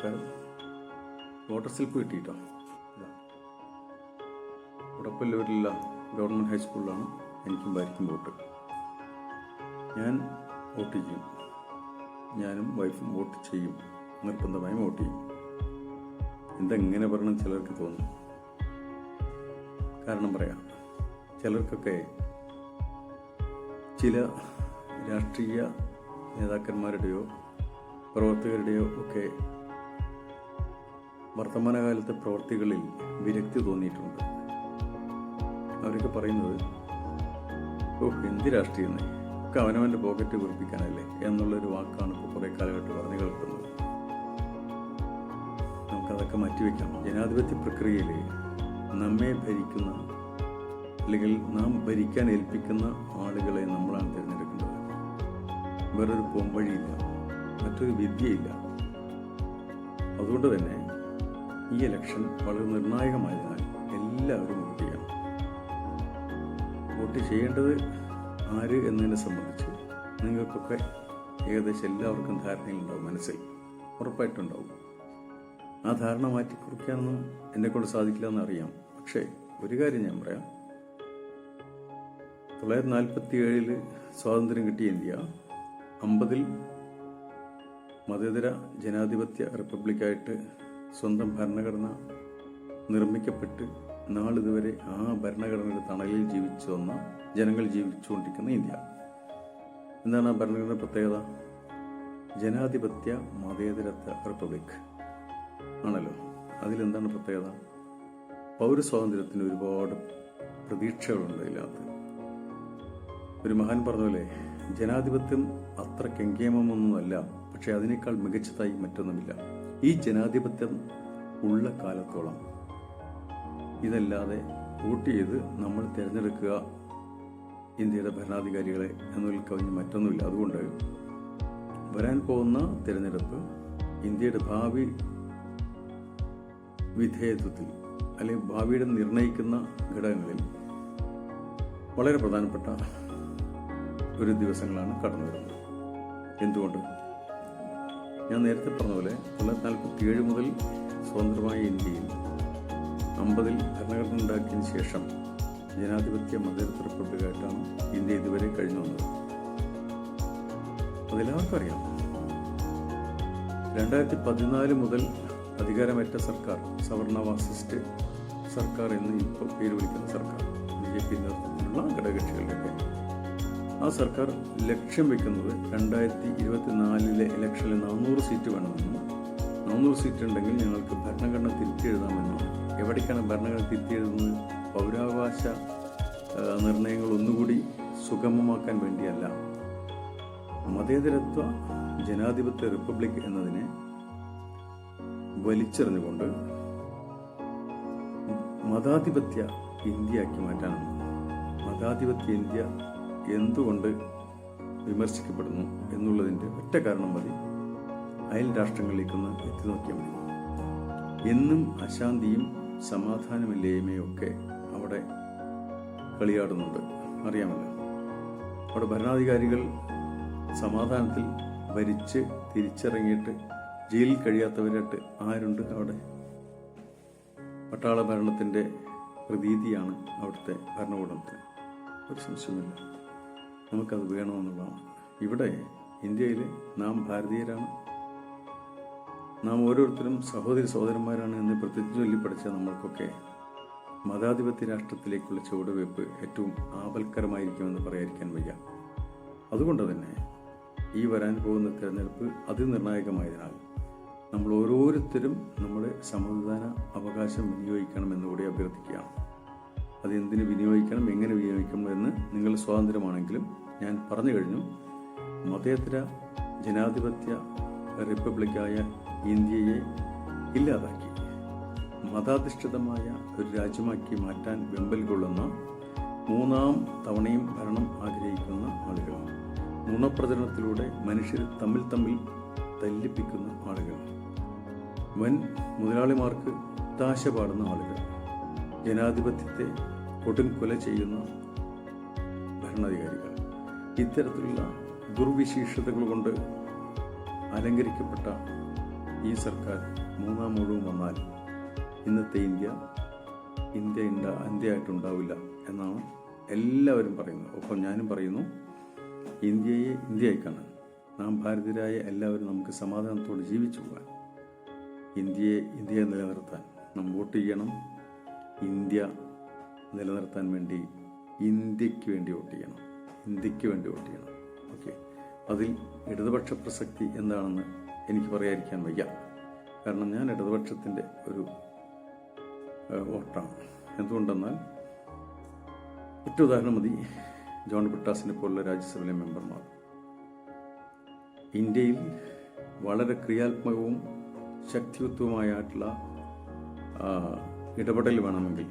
നമസ്കാരം voter slip കിട്ടിയിട്ടോ? ഉടപ്പല്ലൂരിലുള്ള ഗവൺമെന്റ് ഹൈസ്കൂളിലാണ് എനിക്കും ഭാര്യയ്ക്കും വോട്ട്. ഞാൻ വോട്ട് ചെയ്യും. ഞാനും വൈഫും വോട്ട് ചെയ്യും. നിർബന്ധമായും വോട്ട് ചെയ്യും. എന്തെങ്ങനെ പറയണം ചിലർക്ക് തോന്നും. കാരണം പറയാം ചിലർക്കൊക്കെ ചില രാഷ്ട്രീയ നേതാക്കന്മാരുടെയോ പ്രവർത്തകരുടെയോ ഒക്കെ വർത്തമാനകാലത്തെ പ്രവൃത്തികളിൽ വിരക്തി തോന്നിയിട്ടുണ്ട്. അവരൊക്കെ പറയുന്നത് ഓ എന്ത് രാഷ്ട്രീയം ഒക്കെ അവനവന്റെ പോക്കറ്റ് കുറിപ്പിക്കാനല്ലേ എന്നുള്ളൊരു വാക്കാണ് ഇപ്പോൾ കുറേ കാലഘട്ടം പറഞ്ഞു കേൾക്കുന്നത്. നമുക്കതൊക്കെ മാറ്റിവെക്കാം ജനാധിപത്യ പ്രക്രിയയിൽ നമ്മെ ഭരിക്കുന്ന അല്ലെങ്കിൽ നാം ഭരിക്കാൻ ഏൽപ്പിക്കുന്ന ആളുകളെ നമ്മളാണ് തിരഞ്ഞെടുക്കേണ്ടത്. വേറൊരു പോംവഴിയില്ല മറ്റൊരു വിദ്യയില്ല. അതുകൊണ്ട് തന്നെ ഈ ഇലക്ഷൻ വളരെ നിർണായകമായതിനാൽ എല്ലാവരും വോട്ട് ചെയ്യണം. വോട്ട് ചെയ്യേണ്ടത് ആര് എന്നതിനെ സംബന്ധിച്ച് നിങ്ങൾക്കൊക്കെ ഏകദേശം എല്ലാവർക്കും ധാരണയുണ്ടാവും മനസ്സിൽ? ഉറപ്പായിട്ടുണ്ടാവും. ആ ധാരണ മാറ്റിക്കുറിക്കാനൊന്നും എന്നെക്കൊണ്ട് സാധിക്കില്ല എന്നറിയാം. പക്ഷേ ഒരു കാര്യം ഞാൻ പറയാം. തൊള്ളായിരത്തി നാൽപ്പത്തി ഏഴിൽ സ്വാതന്ത്ര്യം കിട്ടിയ ഇന്ത്യ അമ്പതിൽ മതേതര ജനാധിപത്യ റിപ്പബ്ലിക്കായിട്ട് സ്വന്തം ഭരണഘടന നിർമ്മിക്കപ്പെട്ട് നാളിതുവരെ ആ ഭരണഘടനയുടെ തണലിൽ ജീവിച്ചു വന്ന ജനങ്ങൾ ജീവിച്ചുകൊണ്ടിരിക്കുന്ന ഇന്ത്യ. എന്താണ് ആ ഭരണഘടന പ്രത്യേകത? ജനാധിപത്യ മതേതരത്വ റിപ്പബ്ലിക് ആണല്ലോ. അതിലെന്താണ് പ്രത്യേകത? പൗരസ്വാതന്ത്ര്യത്തിന് ഒരുപാട് പ്രതീക്ഷകളുണ്ട് ഇതിനകത്ത് ഒരു മഹാൻ പറഞ്ഞ പോലെ ജനാധിപത്യം അത്ര കെങ്കേമമൊന്നുമല്ല പക്ഷെ അതിനേക്കാൾ മികച്ചതായി മറ്റൊന്നുമില്ല. ഈ ജനാധിപത്യം ഉള്ള കാലത്തോളം ഇതല്ലാതെ വോട്ട് ചെയ്ത് നമ്മൾ തിരഞ്ഞെടുക്കുക ഇന്ത്യയുടെ ഭരണാധികാരികളെ എന്നതിൽ കവിഞ്ഞ് മറ്റൊന്നുമില്ല. അതുകൊണ്ട് വരാൻ പോകുന്ന തിരഞ്ഞെടുപ്പ് ഇന്ത്യയുടെ ഭാവി വിധേയത്വത്തിൽ അല്ലെങ്കിൽ ഭാവിയുടെ നിർണയിക്കുന്ന ഘടകങ്ങളിൽ വളരെ പ്രധാനപ്പെട്ട ഒരു ദിവസങ്ങളാണ് കടന്നു വരുന്നത് എന്തുകൊണ്ട്? ഞാൻ നേരത്തെ പറഞ്ഞ പോലെ തൊള്ളായിരത്തി നാൽപ്പത്തി ഏഴ് മുതൽ സ്വതന്ത്രമായ ഇന്ത്യയിൽ അമ്പതിൽ ഭരണഘടന ഉണ്ടാക്കിയതിന് ശേഷം ജനാധിപത്യ മതേതര റിപ്പബ്ലിക്കായിട്ടാണ് ഇന്ത്യ ഇതുവരെ കഴിഞ്ഞു വന്നത്. അതെല്ലാവർക്കും അറിയാം. രണ്ടായിരത്തി പതിനാല് മുതൽ അധികാരമേറ്റ സർക്കാർ സവർണ വാസിസ്റ്റ് സർക്കാർ എന്ന് ഇപ്പോൾ പേര് വിളിക്കുന്ന സർക്കാർ. ബി ജെ പി നേതൃത്വത്തിലുള്ള ഘടകകക്ഷികളുടെയൊക്കെ ആ സർക്കാർ ലക്ഷ്യം വെക്കുന്നത് രണ്ടായിരത്തി ഇരുപത്തിനാലിലെ ഇലക്ഷനിൽ നാനൂറ് സീറ്റ് വേണമെന്നും നാനൂറ് സീറ്റ് ഉണ്ടെങ്കിൽ ഞങ്ങൾക്ക് ഭരണഘടന തിരുത്തിയെഴുതാമെന്നും എവിടേക്കാണ് ഭരണഘടന തിരുത്തിയെഴുതുന്നത്? പൗരാവകാശ ആ, നിർണയങ്ങൾ ഒന്നുകൂടി സുഗമമാക്കാൻ വേണ്ടിയല്ല. മതേതരത്വ ജനാധിപത്യ റിപ്പബ്ലിക് എന്നതിനെ വലിച്ചെറിഞ്ഞുകൊണ്ട് മതാധിപത്യ ഇന്ത്യയാക്കി മാറ്റാനാണ് മതാധിപത്യ ഇന്ത്യ എന്തുകൊണ്ട് വിമർശിക്കപ്പെടുന്നു എന്നുള്ളതിന്റെ ഒറ്റ കാരണം മതി. അയൽ രാഷ്ട്രങ്ങളിലേക്കൊന്ന് എത്തി നോക്കിയാൽ മതി. എന്നും അശാന്തിയും സമാധാനമില്ലായ്മയൊക്കെ അവിടെ കളിയാടുന്നുണ്ട്. അറിയാമല്ലോ. അവിടെ ഭരണാധികാരികൾ സമാധാനത്തിൽ ഭരിച്ച് തിരിച്ചിറങ്ങിയിട്ട് ജയിലിൽ കഴിയാത്തവരായിട്ട് ആരുണ്ട് അവിടെ? പട്ടാള ഭരണത്തിന്റെ പ്രതീതിയാണ് അവിടുത്തെ ഭരണകൂടത്തിന് ഒരു സംശയമില്ല നമുക്കത് വേണമെന്നുള്ളതാണ്. ഇവിടെ ഇന്ത്യയിൽ നാം ഭാരതീയരാണ്. നാം ഓരോരുത്തരും സഹോദരി സഹോദരന്മാരാണ് എന്ന് പ്രതിജ്ഞ ചൊല്ലി പഠിച്ച നമ്മൾക്കൊക്കെ മതാധിപത്യ രാഷ്ട്രത്തിലേക്കുള്ള ചുവടുവയ്പ് ഏറ്റവും ആപൽക്കരമായിരിക്കുമെന്ന് പറയാതിരിക്കാൻ വയ്യ. അതുകൊണ്ട് തന്നെ ഈ വരാൻ പോകുന്ന തിരഞ്ഞെടുപ്പ് അതിനിർണായകമായതിനാൽ നമ്മൾ ഓരോരുത്തരും നമ്മുടെ സമ്മതിദാന അവകാശം വിനിയോഗിക്കണം എന്നുകൂടി അഭ്യർത്ഥിക്കുകയാണ്. അത് എന്തിന് വിനിയോഗിക്കണം എങ്ങനെ വിനിയോഗിക്കണം എന്ന് നിങ്ങൾ സ്വാതന്ത്ര്യമാണെങ്കിലും ഞാൻ പറഞ്ഞു കഴിഞ്ഞു. മതേതര ജനാധിപത്യ റിപ്പബ്ലിക്കായ ഇന്ത്യയെ ഇല്ലാതാക്കി. മതാധിഷ്ഠിതമായ ഒരു രാജ്യമാക്കി മാറ്റാൻ വെമ്പൽ കൊള്ളുന്ന മൂന്നാം തവണയും ഭരണം ആഗ്രഹിക്കുന്ന ആളുകൾ. നുണപ്രചരണത്തിലൂടെ മനുഷ്യർ തമ്മിൽ തമ്മിൽ തല്ലിപ്പിക്കുന്ന ആളുകൾ. വൻ മുതലാളിമാർക്ക് താശ പാടുന്ന ആളുകൾ. ജനാധിപത്യത്തെ കൊടുംകൊല ചെയ്യുന്ന ഭരണാധികാരികൾ. ഇത്തരത്തിലുള്ള ദുർവിശേഷതകൾ കൊണ്ട് അലങ്കരിക്കപ്പെട്ട ഈ സർക്കാർ മൂന്നാം മുഴുവൻ വന്നാൽ ഇന്നത്തെ ഇന്ത്യ ഇന്ത്യ ഇണ്ട ഇന്ത്യയായിട്ടുണ്ടാവില്ല എന്നാണ് എല്ലാവരും പറയുന്നത്. ഒപ്പം ഞാനും പറയുന്നു ഇന്ത്യയെ ഇന്ത്യയായി കാണാൻ നാം ഭാരതീയരായ എല്ലാവരും നമുക്ക് സമാധാനത്തോടെ ജീവിച്ചു പോകാൻ ഇന്ത്യയെ ഇന്ത്യയെ നിലനിർത്താൻ നാം വോട്ട് ചെയ്യണം. ഇന്ത്യ നിലനിർത്താൻ വേണ്ടി ഇന്ത്യയ്ക്ക് വേണ്ടി വോട്ട് ചെയ്യണം. ഇന്ത്യയ്ക്ക് വേണ്ടി വോട്ട് ചെയ്യണം. ഓക്കെ. അതിൽ ഇടതുപക്ഷ പ്രസക്തി എന്താണെന്ന് എനിക്ക് പറയാതിരിക്കാൻ വയ്യ. കാരണം ഞാൻ ഇടതുപക്ഷത്തിന്റെ ഒരു വോട്ടാണ്. എന്തുകൊണ്ടെന്നാൽ ഒറ്റ ഉദാഹരണം മതി. ജോൺ ബ്രിട്ടാസിനെ പോലുള്ള രാജ്യസഭയിലെ മെമ്പർമാർ. ഇന്ത്യയിൽ വളരെ ക്രിയാത്മകവും ശക്തിയുക്തവുമായിട്ടുള്ള ഇടപെടൽ വേണമെങ്കിൽ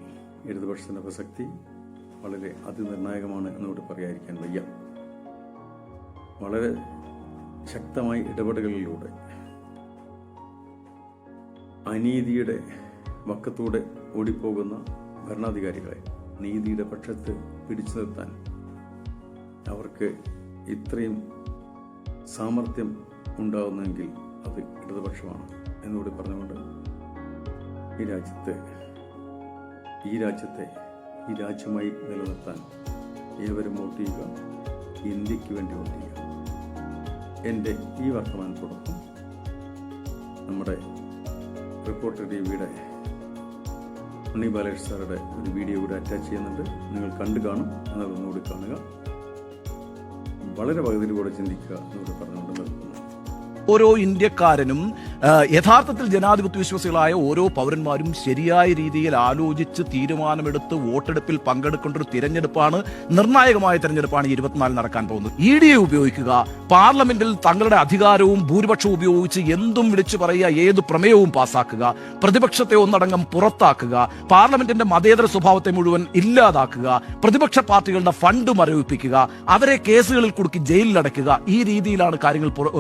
ഇടതുപക്ഷത്തിന്റെ പ്രസക്തി വളരെ അതിനിർണായകമാണ് എന്നോട് പറയാതിരിക്കാൻ വയ്യ. വളരെ ശക്തമായ ഇടപെടലുകളിലൂടെ അനീതിയുടെ വക്കത്തൂടെ ഓടിപ്പോകുന്ന ഭരണാധികാരികളെ നീതിയുടെ പക്ഷത്ത് പിടിച്ചു നിർത്താൻ അവർക്ക് ഇത്രയും സാമർഥ്യം ഉണ്ടാകുന്നെങ്കിൽ അത് ഇടതുപക്ഷമാണ് എന്നുകൂടി പറഞ്ഞുകൊണ്ട് ഈ രാജ്യത്തെ ഈ രാജ്യത്തെ ഈ രാജ്യമായി നിലനിർത്താൻ ഏവരും വോട്ട് ചെയ്യുക ഇന്ത്യയ്ക്ക് വേണ്ടി വോട്ട് ചെയ്യുക എന്റെ ഈ വർത്തമാനത്തോടൊപ്പം നമ്മുടെ റിപ്പോർട്ടർ ടി വിയുടെ ഉണ്ണി ബാലേഷ് സാറുടെ ഒരു വീഡിയോ കൂടെ അറ്റാച്ച് ചെയ്യുന്നുണ്ട്. നിങ്ങൾ കണ്ടു കാണും. എന്നതൊന്നുകൂടി കാണുക. വളരെ പകുതിയിലൂടെ ചിന്തിക്കുക എന്നൂടെ പറഞ്ഞുകൊണ്ട് നിർത്തുന്നു ഓരോ ഇന്ത്യക്കാരനും യഥാർത്ഥത്തിൽ ജനാധിപത്യ വിശ്വാസികളായ ഓരോ പൗരന്മാരും ശരിയായ രീതിയിൽ ആലോചിച്ച് തീരുമാനമെടുത്ത് വോട്ടെടുപ്പിൽ പങ്കെടുക്കേണ്ട ഒരു തിരഞ്ഞെടുപ്പാണ് നിർണായകമായ തിരഞ്ഞെടുപ്പാണ് ഈ ഇരുപത്തിനാലിൽ നടക്കാൻ പോകുന്നത്. ഇ ഡി എ ഉപയോഗിക്കുക പാർലമെന്റിൽ തങ്ങളുടെ അധികാരവും ഭൂരിപക്ഷവും ഉപയോഗിച്ച് എന്തും വിളിച്ചു പറയുക ഏത് പ്രമേയവും പാസാക്കുക പ്രതിപക്ഷത്തെ ഒന്നടങ്കം പുറത്താക്കുക പാർലമെന്റിന്റെ മതേതര സ്വഭാവത്തെ മുഴുവൻ ഇല്ലാതാക്കുക പ്രതിപക്ഷ പാർട്ടികളുടെ ഫണ്ട് മരവിപ്പിക്കുക അവരെ കേസുകളിൽ കുടുക്കി ജയിലിലടയ്ക്കുക ഈ രീതിയിലാണ് കാര്യങ്ങൾ പുറ-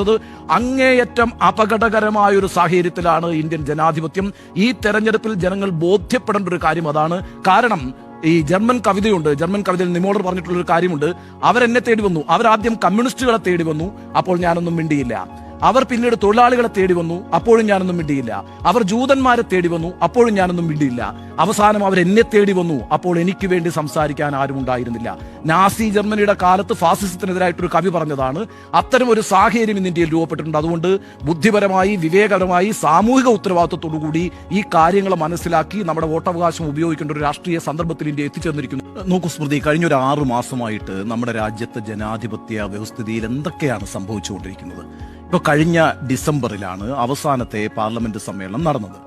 ഏഹ് അങ്ങേയറ്റം അപകടകരമായ ഒരു സാഹചര്യത്തിലാണ് ഇന്ത്യൻ ജനാധിപത്യം. ഈ തെരഞ്ഞെടുപ്പിൽ ജനങ്ങൾ ബോധ്യപ്പെടേണ്ട ഒരു കാര്യം അതാണ്. കാരണം ഈ ജർമ്മൻ കവിതയുണ്ട്. ജർമ്മൻ കവിതയിൽ നിമോളർ പറഞ്ഞിട്ടുള്ള ഒരു കാര്യമുണ്ട്. അവരെന്നെ തേടി വന്നു. അവരാദ്യം കമ്മ്യൂണിസ്റ്റുകളെ തേടി വന്നു. അപ്പോൾ ഞാനൊന്നും മിണ്ടിയില്ല. അവർ പിന്നീട് തൊഴിലാളികളെ തേടി വന്നു. അപ്പോഴും ഞാനൊന്നും മിണ്ടിയില്ല. അവർ ജൂതന്മാരെ തേടി വന്നു. അപ്പോഴും ഞാനൊന്നും മിണ്ടിയില്ല. അവസാനം അവർ എന്നെ തേടി വന്നു. അപ്പോൾ എനിക്ക് വേണ്ടി സംസാരിക്കാൻ ആരും ഉണ്ടായിരുന്നില്ല. നാസി ജർമ്മനിയുടെ കാലത്ത് ഫാസിസത്തിനെതിരായിട്ടൊരു കവി പറഞ്ഞതാണ് അത്തരം ഒരു സാഹചര്യം ഇന്ന് ഇന്ത്യയിൽ രൂപപ്പെട്ടിട്ടുണ്ട്. അതുകൊണ്ട് ബുദ്ധിപരമായി വിവേകപരമായി സാമൂഹിക ഉത്തരവാദിത്വത്തോടു കൂടി ഈ കാര്യങ്ങൾ മനസ്സിലാക്കി നമ്മുടെ വോട്ടവകാശം ഉപയോഗിക്കേണ്ട ഒരു രാഷ്ട്രീയ സന്ദർഭത്തിൽ ഇന്ത്യ എത്തിച്ചേർന്നിരിക്കുന്നു. നോക്കൂ സ്മൃതി കഴിഞ്ഞ ഒരു ആറു മാസമായിട്ട് നമ്മുടെ രാജ്യത്തെ ജനാധിപത്യ വ്യവസ്ഥിതിയിൽ എന്തൊക്കെയാണ് സംഭവിച്ചുകൊണ്ടിരിക്കുന്നത്? ഇപ്പൊ കഴിഞ്ഞ ഡിസംബറിലാണ് അവസാനത്തെ പാർലമെന്റ് സമ്മേളനം നടന്നത്.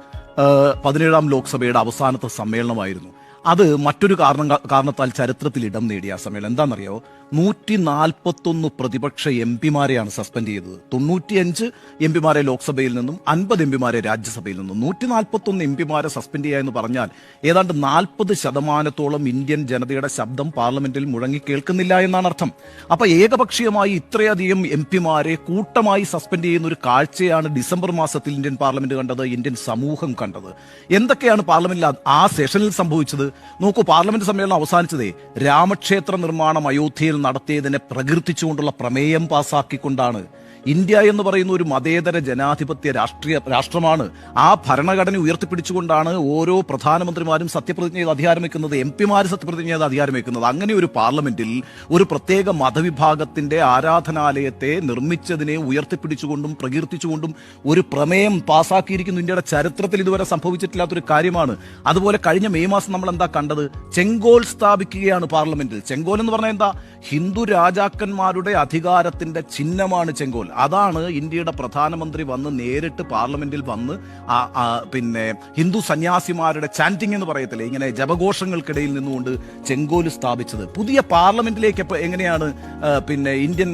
പതിനേഴാം ലോക്സഭയുടെ അവസാനത്തെ സമ്മേളനമായിരുന്നു. അത് മറ്റൊരു കാരണം കാരണത്താൽ ചരിത്രത്തിൽ ഇടം നേടിയ ആ സമ്മേളനം എന്താണെന്നറിയോ? നൂറ്റി നാൽപ്പത്തൊന്ന് പ്രതിപക്ഷ എം പിമാരെയാണ് സസ്പെൻഡ് ചെയ്തത്. തൊണ്ണൂറ്റിയഞ്ച് എം പിമാരെ ലോക്സഭയിൽ നിന്നും അൻപത് എം പിമാരെ രാജ്യസഭയിൽ നിന്നും. നൂറ്റി നാൽപ്പത്തൊന്ന് എം പിമാരെ സസ്പെൻഡ് ചെയ്യുക എന്ന് പറഞ്ഞാൽ ഏതാണ്ട് നാൽപ്പത് ശതമാനത്തോളം ഇന്ത്യൻ ജനതയുടെ ശബ്ദം പാർലമെന്റിൽ മുഴങ്ങി കേൾക്കുന്നില്ല എന്നാണ് അർത്ഥം. അപ്പൊ ഏകപക്ഷീയമായി ഇത്രയധികം എം പിമാരെ കൂട്ടമായി സസ്പെൻഡ് ചെയ്യുന്ന ഒരു കാഴ്ചയാണ് ഡിസംബർ മാസത്തിൽ ഇന്ത്യൻ പാർലമെന്റ് കണ്ടത് ഇന്ത്യൻ സമൂഹം കണ്ടത്. എന്തൊക്കെയാണ് പാർലമെന്റിൽ ആ- ആ സെഷനിൽ സംഭവിച്ചത്? നോക്കൂ പാർലമെന്റ് സമ്മേളനം അവസാനിച്ചതേ രാമക്ഷേത്ര നിർമ്മാണം അയോധ്യയിൽ നടത്തിയതിനെ പ്രകീർത്തിച്ചുകൊണ്ടുള്ള പ്രമേയം പാസാക്കിക്കൊണ്ടാണ് ഇന്ത്യ എന്ന് പറയുന്ന ഒരു മതേതര ജനാധിപത്യ രാഷ്ട്രീയ രാഷ്ട്രമാണ്. ആ ഭരണഘടന ഉയർത്തിപ്പിടിച്ചുകൊണ്ടാണ് ഓരോ പ്രധാനമന്ത്രിമാരും സത്യപ്രതിജ്ഞ ചെയ്ത് അധികാരം വയ്ക്കുന്നത് എം പിമാർ സത്യപ്രതിജ്ഞ ചെയ്ത് അധികാരം വയ്ക്കുന്നത് അങ്ങനെ ഒരു പാർലമെന്റിൽ ഒരു പ്രത്യേക മതവിഭാഗത്തിന്റെ ആരാധനാലയത്തെ നിർമ്മിച്ചതിനെ ഉയർത്തിപ്പിടിച്ചുകൊണ്ടും പ്രകീർത്തിച്ചുകൊണ്ടും ഒരു പ്രമേയം പാസാക്കിയിരിക്കുന്നു. ഇന്ത്യയുടെ ചരിത്രത്തിൽ ഇതുവരെ സംഭവിച്ചിട്ടില്ലാത്തൊരു കാര്യമാണ്. അതുപോലെ കഴിഞ്ഞ മെയ് മാസം നമ്മൾ എന്താ കണ്ടത്? ചെങ്കോൽ സ്ഥാപിക്കുകയാണ് പാർലമെന്റിൽ. ചെങ്കോൽ എന്ന് പറഞ്ഞാൽ എന്താ? ഹിന്ദു രാജാക്കന്മാരുടെ അധികാരത്തിന്റെ ചിഹ്നമാണ് ചെങ്കോൽ. അതാണ് ഇന്ത്യയുടെ പ്രധാനമന്ത്രി വന്ന് നേരിട്ട് പാർലമെന്റിൽ വന്ന് പിന്നെ ഹിന്ദു സന്യാസിമാരുടെ ചാന്റിങ് എന്ന് പറയത്തില്ലേ? ഇങ്ങനെ ജപഘോഷങ്ങൾക്കിടയിൽ നിന്നുകൊണ്ട് ചെങ്കോൽ സ്ഥാപിച്ചത്. പുതിയ പാർലമെന്റിലേക്ക് എങ്ങനെയാണ് പിന്നെ ഇന്ത്യൻ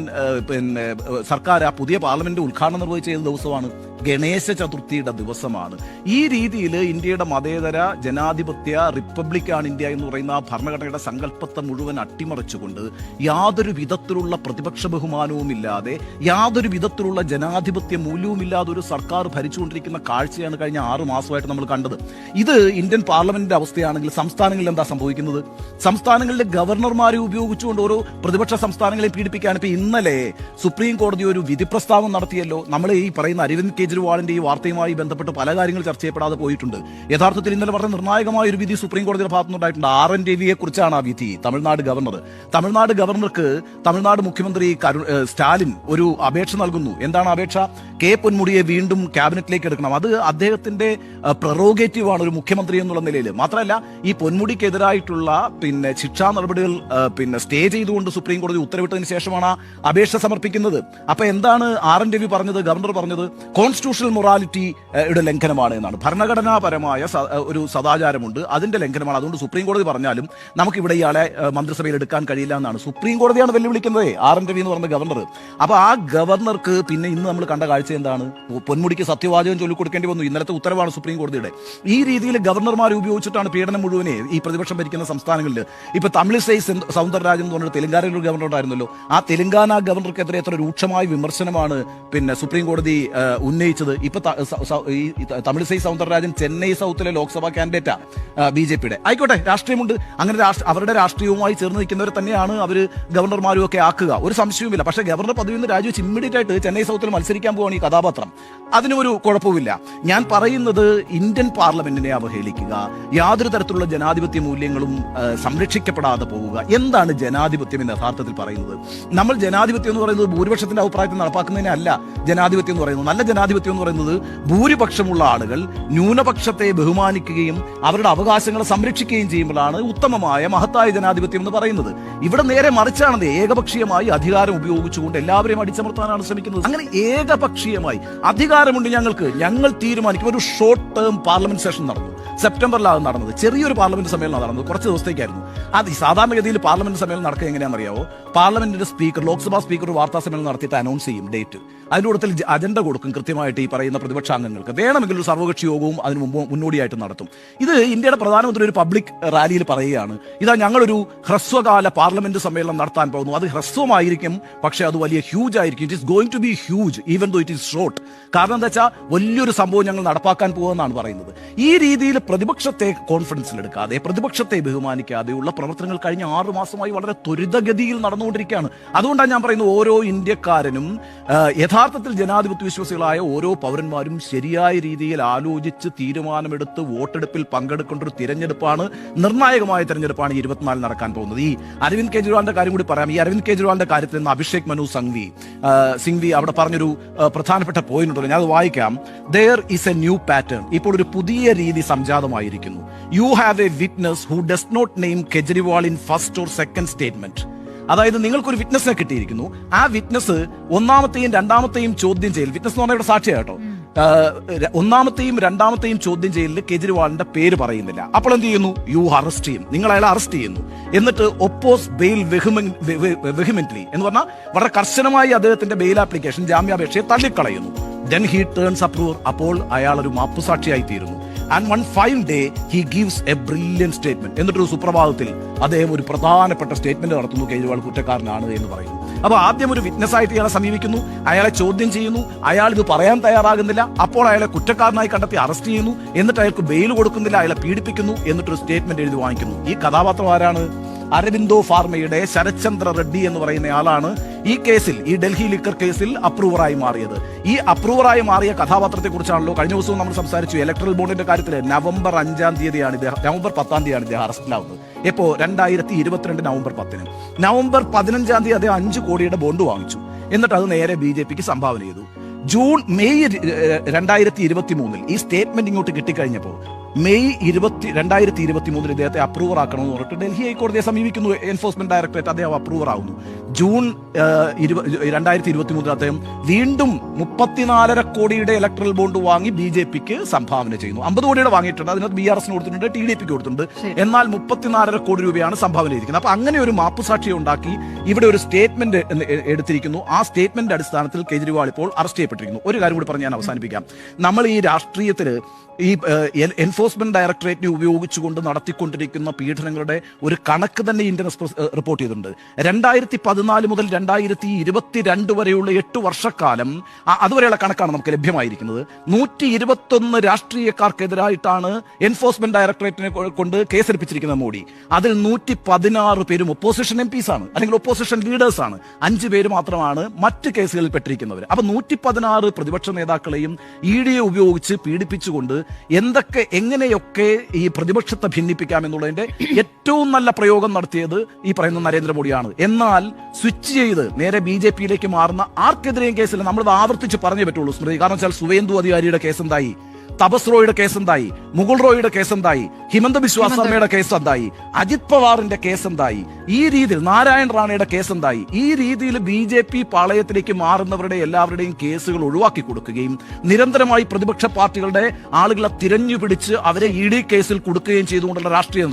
പിന്നെ സർക്കാർ ആ പുതിയ പാർലമെന്റ് ഉദ്ഘാടനം നിർവഹിച്ച ഏത് ദിവസമാണ്? ഗണേശ ചതുർത്ഥിയുടെ ദിവസമാണ്. ഈ രീതിയിൽ ഇന്ത്യയുടെ മതേതര ജനാധിപത്യ റിപ്പബ്ലിക് ആണ് ഇന്ത്യ എന്ന് പറയുന്ന ആ ഭരണഘടനയുടെ സങ്കല്പത്തെ മുഴുവൻ അട്ടിമറിച്ചുകൊണ്ട് യാതൊരു വിധത്തിലുള്ള പ്രതിപക്ഷ ബഹുമാനവും ഇല്ലാതെ യാതൊരു വിധത്തിലുള്ള ജനാധിപത്യ മൂല്യവുമില്ലാതെ ഒരു സർക്കാർ ഭരിച്ചുകൊണ്ടിരിക്കുന്ന കാഴ്ചയാണ് കഴിഞ്ഞ ആറു മാസമായിട്ട് നമ്മൾ കണ്ടത്. ഇത് ഇന്ത്യൻ പാർലമെന്റിന്റെ അവസ്ഥയാണെങ്കിൽ സംസ്ഥാനങ്ങളിൽ എന്താ സംഭവിക്കുന്നത്? സംസ്ഥാനങ്ങളിലെ ഗവർണർമാരെ ഉപയോഗിച്ചുകൊണ്ട് ഓരോ പ്രതിപക്ഷ സംസ്ഥാനങ്ങളെ പീഡിപ്പിക്കാൻ ഇപ്പൊ ഇന്നലെ സുപ്രീം കോടതി ഒരു വിധി പ്രസ്താവം നടത്തിയല്ലോ. നമ്മൾ ഈ പറയുന്ന അരവിന്ദ് കേജ്രിവാളിന്റെ ഈ വാർത്തയുമായി ബന്ധപ്പെട്ട് പല കാര്യങ്ങൾ ചർച്ച ചെയ്യപ്പെടാതെ പോയിട്ടുണ്ട്. യഥാർത്ഥത്തിൽ ഇന്നലെ വളരെ നിർണായകമായ ഒരു വിധി സുപ്രീം കോടതിയുടെ ഭാഗത്തുനിന്നുണ്ടായിട്ടുണ്ട്. ആർ എൻ രവിയെ കുറിച്ചാണ് ആ വിധി. തമിഴ്നാട് ഗവർണർ. തമിഴ്നാട് ഗവർണർക്ക് തമിഴ്നാട് മുഖ്യമന്ത്രി സ്റ്റാലിൻ ഒരു അപേക്ഷ നൽകുന്നു. എന്താണ് അപേക്ഷ? കെ പൊന്മുടിയെ വീണ്ടും ക്യാബിനറ്റിലേക്ക് എടുക്കണം. അത് അദ്ദേഹത്തിന്റെ പ്രൊറോഗേറ്റീവ് ആണ് ഒരു മുഖ്യമന്ത്രി എന്നുള്ള നിലയിൽ. മാത്രമല്ല ഈ പൊന്മുടിക്കെതിരായിട്ടുള്ള പിന്നെ ശിക്ഷാ നടപടികൾ പിന്നെ സ്റ്റേ ചെയ്തുകൊണ്ട് സുപ്രീം കോടതി ഉത്തരവിട്ടതിന് ശേഷമാണ് അപേക്ഷ സമർപ്പിക്കുന്നത്. അപ്പൊ എന്താണ് ആർ എൻ രവി പറഞ്ഞത് ഗവർണർ പറഞ്ഞത്? കോൺസ്റ്റിറ്റ്യൂഷണൽ മൊറാലിറ്റി യുടെ ലംഘനമാണ് എന്നാണ്. ഭരണഘടനാപരമായ ഒരു സദാചാരമുണ്ട്. അതിന്റെ ലംഘനമാണ്. അതുകൊണ്ട് സുപ്രീം കോടതി പറഞ്ഞാലും നമുക്ക് ഇവിടെ ഇയാളെ മന്ത്രിസഭയിൽ എടുക്കാൻ കഴിയില്ല എന്നാണ്. സുപ്രീം കോടതിയാണ് വെല്ലുവിളിക്കുന്നത്. ആർ എൻ രവി എന്ന് പറഞ്ഞ ഗവർണർ അപ്പോൾ ആ ഗവർണർക്ക് പിന്നെ ഇന്ന് നമ്മൾ കണ്ട കാഴ്ച എന്താണ്? പൊന്മുടിക്ക് സത്യവാചകം ചൊല്ലിക്കൊടുക്കേണ്ടി വന്നു. ഇന്നലത്തെ ഉത്തരവാണ് സുപ്രീം കോടതിയുടെ. ഈ രീതിയിൽ ഗവർണർമാർ ഉപയോഗിച്ചിട്ടാണ് പീഡനം മുഴുവനെ ഈ പ്രതിപക്ഷം ഭരിക്കുന്ന സംസ്ഥാനങ്ങളിൽ. ഇപ്പൊ തമിഴിസൈ സൗന്ദരരാജൻ എന്ന് പറഞ്ഞ തെലങ്കാനയിൽ ഒരു ഗവർണർ ഉണ്ടായിരുന്നല്ലോ. ആ തെലങ്കാന ഗവർണർക്കെതിരെ എത്ര രൂക്ഷമായ വിമർശനമാണ് പിന്നെ സുപ്രീം കോടതി ആ, ഉന്നയിച്ചത് ഇപ്പൊ തമിഴിസൈ സൗന്ദരരാജൻ ചെന്നൈ സൗത്തിലെ ലോക്സഭാ കാൻഡിഡേറ്റാ ബി ജെ പിയുടെ. ആയിക്കോട്ടെ രാഷ്ട്രീയമുണ്ട്. അങ്ങനെ അവരുടെ രാഷ്ട്രീയവുമായി ചേർന്ന് നിൽക്കുന്നവരെ തന്നെയാണ് അവർ ഗവർണർമാരും ഒക്കെ ആക്കുക. ഒരു സംശയവുമില്ല. പക്ഷേ ഗവർണർ പദവിയിൽ നിന്ന് രാജിവെച്ച് ഇമ്മീഡിയറ്റ് ആയിട്ട് ചെന്നൈ സൗത്തിൽ മത്സരിക്കാൻ പോവാണ് ഈ കഥാപാത്രം. അതിനൊരു കുഴപ്പമില്ല ഞാൻ പറയുന്നത് ഇന്ത്യൻ പാർലമെന്റിനെ അവഹേളിക്കുക യാതൊരു തരത്തിലുള്ള ജനാധിപത്യ മൂല്യങ്ങളും സംരക്ഷിക്കപ്പെടാതെ പോവുക. എന്താണ് ജനാധിപത്യം എന്ന് യഥാർത്ഥത്തിൽ പറയുന്നത്? നമ്മൾ ജനാധിപത്യം എന്ന് പറയുന്നത് ഭൂരിപക്ഷത്തിന്റെ അഭിപ്രായത്തിൽ നടപ്പാക്കുന്നതിനല്ല ജനാധിപത്യം എന്ന് പറയുന്നത്. നല്ല ജനാധിപത്യം എന്ന് പറയുന്നത് ഭൂരിപക്ഷമുള്ള ആളുകൾ ന്യൂനപക്ഷത്തെ ബഹുമാനിക്കുകയും അവരുടെ അവകാശങ്ങളെ സംരക്ഷിക്കുകയും ചെയ്യുമ്പോഴാണ് ഉത്തമമായ മഹത്തായ ജനാധിപത്യം എന്ന് പറയുന്നത്. ഇവിടെ നേരെ മറിച്ചാണത് ഏകപക്ഷീയമായി അധികാരം ഉപയോഗിച്ചുകൊണ്ട് എല്ലാവരെയും അടിച്ചമർത്താനാണ് ശ്രമിക്കുന്നത്. അങ്ങനെ ഏകപക്ഷീയമായി അധികാരമുണ്ട് ഞങ്ങൾക്ക്. ഞങ്ങൾ തീരുമാനിക്കും. ഒരു ഷോർട്ട് ടേം പാർലമെന്റ് സെഷൻ നടന്നു. സെപ്റ്റംബറിലാണ് നടന്നത്. ചെറിയൊരു പാർലമെന്റ് സമ്മേളനം നടന്നത്. കുറച്ച് ദിവസത്തേക്കായിരുന്നു. അത് സാധാരണഗതിയിൽ പാർലമെന്റ് സമ്മേളനം നടക്കുക എങ്ങനെയാണെന്ന് അറിയാവോ പാർലമെന്റിന്റെ സ്പീക്കർ ലോക്സഭാ സ്പീക്കർ വാർത്താ സമ്മേളനം നടത്തിയിട്ട് അനൗൺസ് ചെയ്യും ഡേറ്റ് അതിന്റെ കൂട്ടത്തിൽ അജണ്ട കൊടുക്കും കൃത്യമായിട്ട് ഈ പറയുന്ന പ്രതിപക്ഷാംഗങ്ങൾക്ക്. വേണമെങ്കിൽ ഒരു സർവകക്ഷി യോഗവും അതിന് മുമ്പ് മുന്നോടിയായിട്ട് നടത്തും. ഇത് ഇന്ത്യയുടെ പ്രധാനമന്ത്രി ഒരു പബ്ലിക് റാലിയിൽ പറയുകയാണ്. ഇതാ ഞങ്ങളൊരു ഹ്രസ്വകാല പാർലമെന്റ് സമ്മേളനം നടത്താൻ പോകുന്നു. അത് ഹ്രസ്വമായിരിക്കും പക്ഷേ അത് വലിയ ഹ്യൂജ് ആയിരിക്കും. It is going to be huge even though it is short കാരണം എന്താ വെച്ചാൽ വലിയൊരു സംഭവം ഞങ്ങൾ നടപ്പാക്കാൻ പോകുമെന്നാണ് പറയുന്നത്. ഈ രീതിയിൽ പ്രതിപക്ഷത്തെ കോൺഫിഡൻസിലെടുക്കാതെ പ്രതിപക്ഷത്തെ ബഹുമാനിക്കാതെയുള്ള പ്രവർത്തനങ്ങൾ കഴിഞ്ഞ ആറു മാസമായി വളരെ ത്വരിതഗതിയിൽ നടന്നുകൊണ്ടിരിക്കുകയാണ്. അതുകൊണ്ടാണ് ഞാൻ പറയുന്നത് ഓരോ ഇന്ത്യക്കാരനും ആ, യഥാർത്ഥത്തിൽ ജനാധിപത്യ വിശ്വാസികളായ ഓരോ പൗരന്മാരും ശരിയായ രീതിയിൽ ആലോചിച്ച് തീരുമാനമെടുത്ത് വോട്ടെടുപ്പിൽ പങ്കെടുക്കേണ്ട ഒരു തിരഞ്ഞെടുപ്പാണ് നിർണായകമായ തിരഞ്ഞെടുപ്പാണ് ഇരുപത്തിനാല് നടക്കാൻ പോകുന്നത്. ഈ അരവിന്ദ് കെജ്രിവാളിന്റെ കാര്യം കൂടി പറയാം. ഈ അരവിന്ദ് കെജ്രിവാളിന്റെ കാര്യത്തിൽ നിന്ന് അഭിഷേക് മനു സംഘ്വി സിംഗ്വി അവിടെ പറഞ്ഞൊരു പ്രധാനപ്പെട്ട പോയിന്റ് ഉണ്ടല്ലോ. ഞാൻ അത് വായിക്കാം. There is a new pattern ഇപ്പോൾ ഒരു പുതിയ രീതി സംജാതമായിരിക്കുന്നു. You have a witness who does not name Kejriwal in first or second statement അതായത് നിങ്ങൾക്കൊരു വിറ്റ്നസിനെ കിട്ടിയിരിക്കുന്നു. ആ വിറ്റ്നസ് ഒന്നാമത്തെയും രണ്ടാമത്തെയും ചോദ്യം ചെയ്യൽ വിറ്റ്നസ് എന്ന് പറഞ്ഞാൽ ഇവിടെ കേട്ടോ ഒന്നാമത്തെയും രണ്ടാമത്തെയും ചോദ്യം ചെയ്യലിൽ കെജ്രിവാളിന്റെ പേര് പറയുന്നില്ല. അപ്പോൾ എന്ത് ചെയ്യുന്നു? യു അറസ്റ്റ് ചെയ്യും നിങ്ങൾ അയാളെ അറസ്റ്റ് ചെയ്യുന്നു. എന്നിട്ട് ഒപ്പോസ് ബെയിൽ വെഹിമെന്റ്ലി എന്ന് പറഞ്ഞാൽ വളരെ കർശനമായി അദ്ദേഹത്തിന്റെ ബെയിൽ ആപ്ലിക്കേഷൻ ജാമ്യാപേക്ഷയെ തള്ളിക്കളയുന്നു. ദെൻ ഹി ടേൺസ് അപ്രൂവർ അപ്പോൾ അയാൾ ഒരു മാപ്പുസാക്ഷിയായി തീരുന്നു and one fine day he gives a brilliant statement എന്നിട്ടൊരു സുപ്രഭാതത്തിൽ അദ്ദേഹം ഒരു പ്രധാനപ്പെട്ട സ്റ്റേറ്റ്മെന്റ് നടത്തുന്നു. കേജ്രിവാൾ കുറ്റക്കാരനാണ് എന്ന് പറയുന്നു. അപ്പൊ ആദ്യം ഒരു വിറ്റ്നസ് ആയിട്ട് ഇയാളെ സമീപിക്കുന്നു. അയാളെ ചോദ്യം ചെയ്യുന്നു. അയാൾ ഇത് പറയാൻ തയ്യാറാകുന്നില്ല. അപ്പോൾ അയാളെ കുറ്റക്കാരനായി കണ്ടെത്തി അറസ്റ്റ് ചെയ്യുന്നു. എന്നിട്ട് അയാൾക്ക് ബെയിൽ കൊടുക്കുന്നില്ല. അയാളെ പീഡിപ്പിക്കുന്നു. എന്നിട്ടൊരു സ്റ്റേറ്റ്മെന്റ് എഴുതി വാങ്ങിക്കുന്നു. ഈ കഥാപാത്രം ആരാണ്? അരവിന്ദോ ഫാർമയുടെ ശരത്ചന്ദ്ര റെഡ്ഡി എന്ന് പറയുന്ന ആളാണ് ഈ കേസിൽ ഈ ഡൽഹി ലിക്കർ കേസിൽ അപ്രൂവറായി മാറിയത്. ഈ അപ്രൂവറായി മാറിയ കഥാപാത്രത്തെ കുറിച്ചാണല്ലോ കഴിഞ്ഞ ദിവസവും നമ്മൾ സംസാരിച്ചു. ഇലക്ട്രൽ ബോണ്ടിന്റെ കാര്യത്തിൽ നവംബർ അഞ്ചാം തീയതിയാണ് ഇദ്ദേഹം നവംബർ പത്താം തീയതിയാണ് ഇദ്ദേഹം അറസ്റ്റിലാവുന്നത് ഇപ്പോ രണ്ടായിരത്തി ഇരുപത്തിരണ്ട് നവംബർ പത്തിന്. നവംബർ പതിനഞ്ചാം തീയതി അദ്ദേഹം അഞ്ച് കോടിയുടെ ബോണ്ട് വാങ്ങിച്ചു. എന്നിട്ട് അത് നേരെ ബി ജെ പിക്ക് സംഭാവന ചെയ്തു. ജൂൺ മെയ് രണ്ടായിരത്തി ഇരുപത്തി മൂന്നിൽ ഈ സ്റ്റേറ്റ്മെന്റ് ഇങ്ങോട്ട് കിട്ടിക്കഴിഞ്ഞപ്പോൾ മെയ് ഇരുപത്തി രണ്ടായിരത്തി ഇരുപത്തി മൂന്നിൽ ഇദ്ദേഹത്തെ അപ്രൂവർ ആക്കണമെന്ന് പറഞ്ഞിട്ട് ഡൽഹി ഹൈക്കോടതിയെ സമീപിക്കുന്നു. എൻഫോഴ്സ്മെന്റ് ഡയറക്ടറേറ്റ് അദ്ദേഹം അപ്രൂവർ ആവുന്നു. ജൂൺ രണ്ടായിരത്തി ഇരുപത്തി മൂന്നിൽ അദ്ദേഹം വീണ്ടും മുപ്പത്തിനാലര കോടിയുടെ ഇലക്ട്രൽ ബോണ്ട് വാങ്ങി ബി ജെ പിക്ക് സംഭാവന ചെയ്യുന്നു. അമ്പത് കോടിയുടെ വാങ്ങിയിട്ടുണ്ട്. അതിനകത്ത് ബി ആർ എസിന് കൊടുത്തിട്ടുണ്ട് ടി ഡി പിക്ക് കൊടുത്തിട്ടുണ്ട്. എന്നാൽ മുപ്പത്തിനാലര കോടി രൂപയാണ് സംഭാവന ചെയ്തിരിക്കുന്നത്. അപ്പൊ അങ്ങനെ ഒരു മാപ്പുസാക്ഷി ഉണ്ടാക്കി ഇവിടെ ഒരു സ്റ്റേറ്റ്മെന്റ് എടുത്തിരിക്കുന്നു. ആ സ്റ്റേറ്റ്മെന്റ് അടിസ്ഥാനത്തിൽ കേജ്രിവാൾ ഇപ്പോൾ അറസ്റ്റ് ചെയ്യപ്പെട്ടിരിക്കുന്നു. ഒരു കാര്യം കൂടി പറഞ്ഞ് ഞാൻ അവസാനിപ്പിക്കാം. നമ്മൾ ഈ രാഷ്ട്രീയത്തിൽ ഈ എൻഫോഴ്സ്മെന്റ് ഡയറക്ടറേറ്റിനെ ഉപയോഗിച്ചുകൊണ്ട് നടത്തിക്കൊണ്ടിരിക്കുന്ന പീഡനങ്ങളുടെ ഒരു കണക്ക് തന്നെ ഇന്ത്യൻ എക്സ്പ്രസ് റിപ്പോർട്ട് ചെയ്തിട്ടുണ്ട്. രണ്ടായിരത്തി പതിനാല് മുതൽ രണ്ടായിരത്തി ഇരുപത്തിരണ്ട് വരെയുള്ള എട്ട് വർഷക്കാലം അതുവരെയുള്ള കണക്കാണ് നമുക്ക് ലഭ്യമായിരിക്കുന്നത്. നൂറ്റി ഇരുപത്തൊന്ന് രാഷ്ട്രീയക്കാർക്കെതിരായിട്ടാണ് എൻഫോഴ്സ്മെന്റ് ഡയറക്ടറേറ്റിനെ കൊണ്ട് കേസെടുപ്പിച്ചിരിക്കുന്നത് മോഡി. അതിൽ നൂറ്റി പതിനാറ് പേരും ഒപ്പോസിഷൻ എം ആണ് അല്ലെങ്കിൽ ഒപ്പോസിഷൻ ലീഡേഴ്സ് ആണ്. അഞ്ച് പേര് മാത്രമാണ് മറ്റ് കേസുകളിൽ പെട്ടിരിക്കുന്നവർ അപ്പൊ നൂറ്റി പതിനാറ് പ്രതിപക്ഷ നേതാക്കളെയും ഇ ഡിയെ ഉപയോഗിച്ച് പീഡിപ്പിച്ചുകൊണ്ട് എന്തൊക്കെ എങ്ങനെയൊക്കെ ഈ പ്രതിപക്ഷത്തെ ഭിന്നിപ്പിക്കാം എന്നുള്ളതിന്റെ ഏറ്റവും നല്ല പ്രയോഗം നടത്തിയത് ഈ പറയുന്ന നരേന്ദ്രമോദിയാണ്. എന്നാൽ സ്വിച്ച് ചെയ്ത് നേരെ ബി ജെ പിയിലേക്ക് മാറുന്ന ആർക്കെതിരെയും കേസില്ല. നമ്മളിത് ആവർത്തിച്ച് പറഞ്ഞേ പറ്റുള്ളൂ സ്മൃതി കാരണം വെച്ചാൽ സുവേന്ദു അധികാരിയുടെ കേസ് എന്തായി തപസ് റോയുടെ കേസ് എന്തായി മുകുൾ റോയുടെ കേസ് എന്തായി ഹിമന്ത ബിശ്വ ശർമ്മയുടെ കേസ് എന്തായി അജിത് പവാറിന്റെ കേസ് എന്തായി ഈ രീതിയിൽ നാരായൺ റാണയുടെ കേസ് എന്തായി ഈ രീതിയിൽ ബി ജെ പി പാളയത്തിലേക്ക് മാറുന്നവരുടെ എല്ലാവരുടെയും കേസുകൾ ഒഴിവാക്കി കൊടുക്കുകയും നിരന്തരമായി പ്രതിപക്ഷ പാർട്ടികളുടെ ആളുകളെ തിരഞ്ഞു പിടിച്ച് അവരെ ഇ ഡി കേസിൽ കൊടുക്കുകയും ചെയ്തുകൊണ്ടുള്ള രാഷ്ട്രീയ